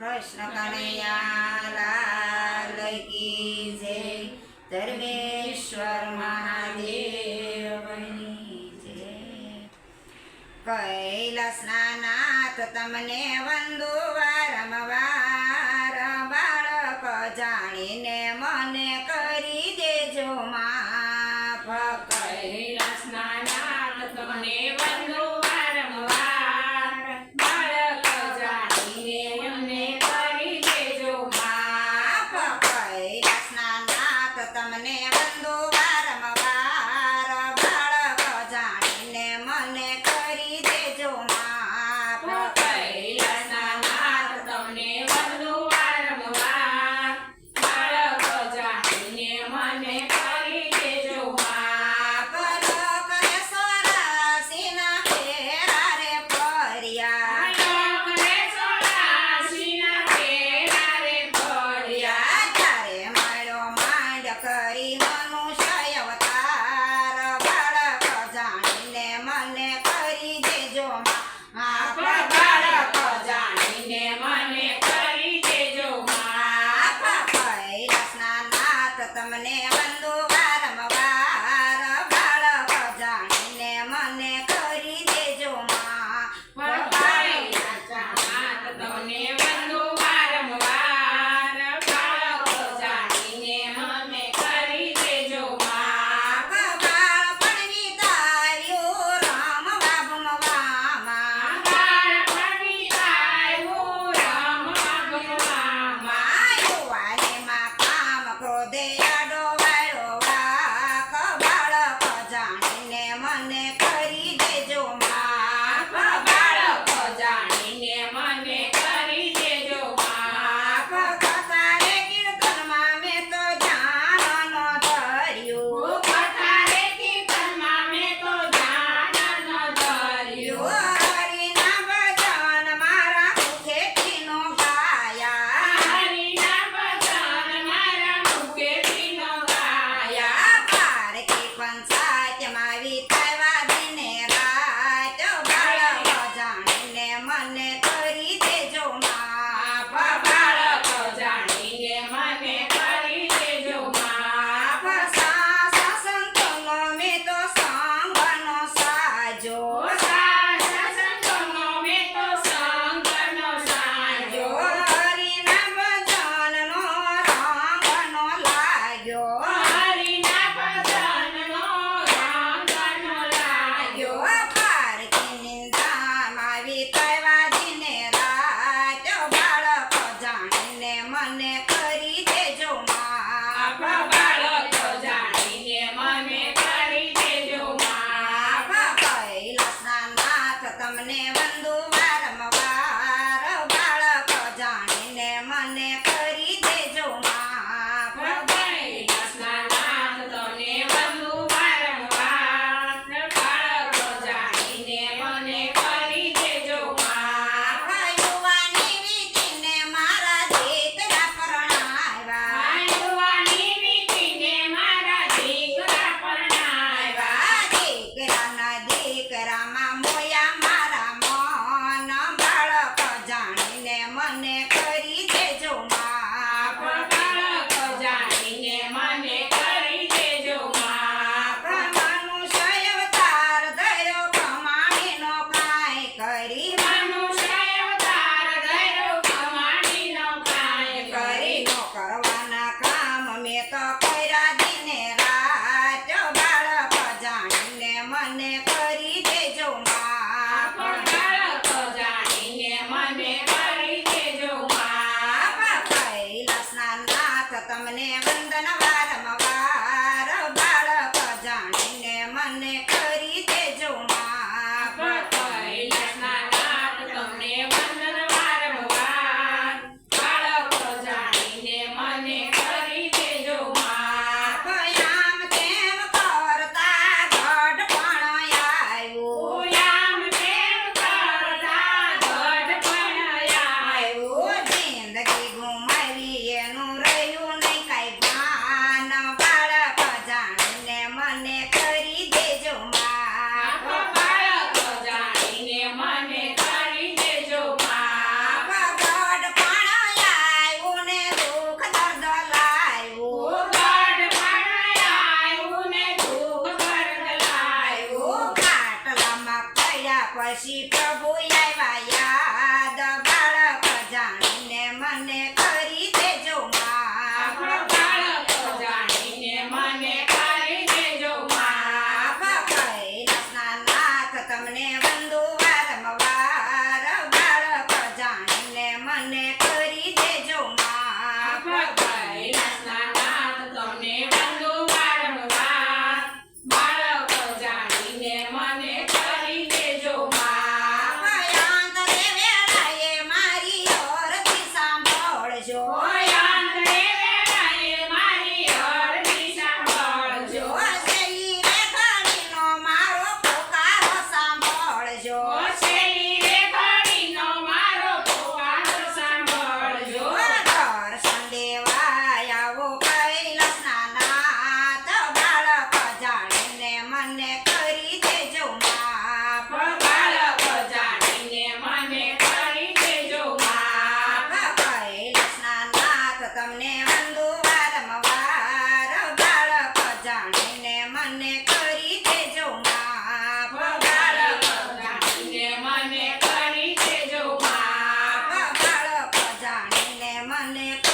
કૃષ્ણ કનૈયા લાલ કી જય. ધર્મેશ્વર મહાદેવની જય. કૈલાસના નાથ તમને વંદુવા રમવા. manera. I'm a name. ತಮನೆ ವಂದನ પછી પ્રભુ આવ્યા યાદ બાળક જાણીને મને Sunday